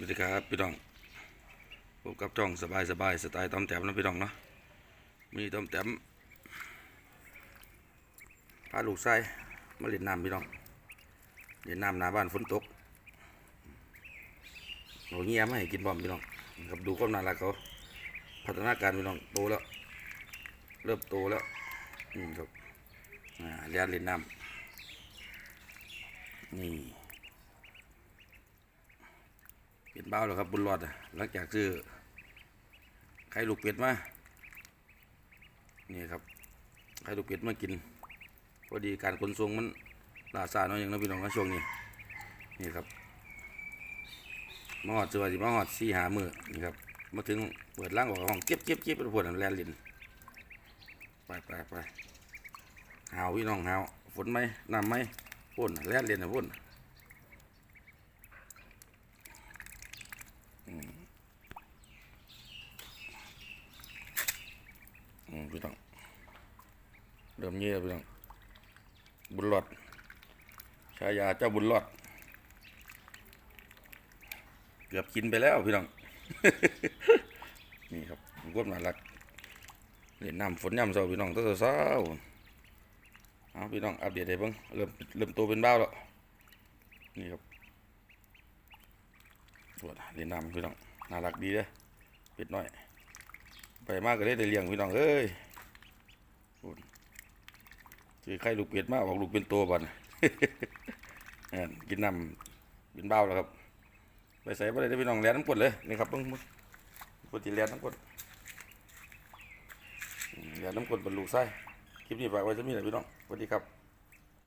สวัสดีครับพี่น้องพบกับจ้องสบายสบายสไตล์ต้อมแต้มนะพี่น้องเนาะมีต้อมแต้มพาลูกไส้มาเล่นน้ำพี่น้องเล่นน้ำหน้าบ้านฝนตกโหเงี้ยไม่ให้กินบอมพี่น้องครับดูความน่ารักเขาพัฒนาการพี่น้องโตแล้ว เริ่มโตแล้วอืมครับอ่าเรียนเล่นน้ำนี่ เป็นเบ้าแล้วครับบุญรอดหลังจากซื้อไข่ลูกเป็ดมานี่ครับไข่ลูกเป็ดมากินพอดีการขนส่งมันล่าซาเนาะอย่างนั้นพี่น้องนะช่วงนี้นี่ครับมาหอดสวัสดีมาหอดสี่หามือนี่ครับมาถึงเปิดล่างออกห้องเก็บเก็บเก็บไปปวดแลนลินไปไปไปหาวพี่น้องหาวฝนไหมน้ำไหมพ่นแลนลินนะพ่น พี่น้องเริ่มเยี่ยพี่น้องบุญรอดชายาเจ้าบุญรอดเกือบกินไปแล้วพี่น้องนี่ครับก้มน่ารักเล่นน้ำฝนย่ำเสาพี่น้องตั้งแต่เช้าเอาพี่น้องอัปเดตให้เบิ่งเริ่มเริ่มโตเป็นบ้าแล้วนี่ครับปวดเล่นน้ำพี่น้องน่ารักดีเด้อเป็ดน้อย ไปมากก็ได้ได้เลี้ยงพี่น้องเอ้ยคือไข่ลูกเป็ดมากออกลูกเป็นตัวบ่อนกินน้ำเป็นเบ้าแล้วครับ ไปใส่ไปเลยได้พี่น้องแลนทั้งกดเลยนี่ครับเพิ่งปกติแลนทั้งกดแลนทั้งกดบรรลุไส้คลิปนี้ฝากไว้จะมีอะพี่น้องสวัสดีครับ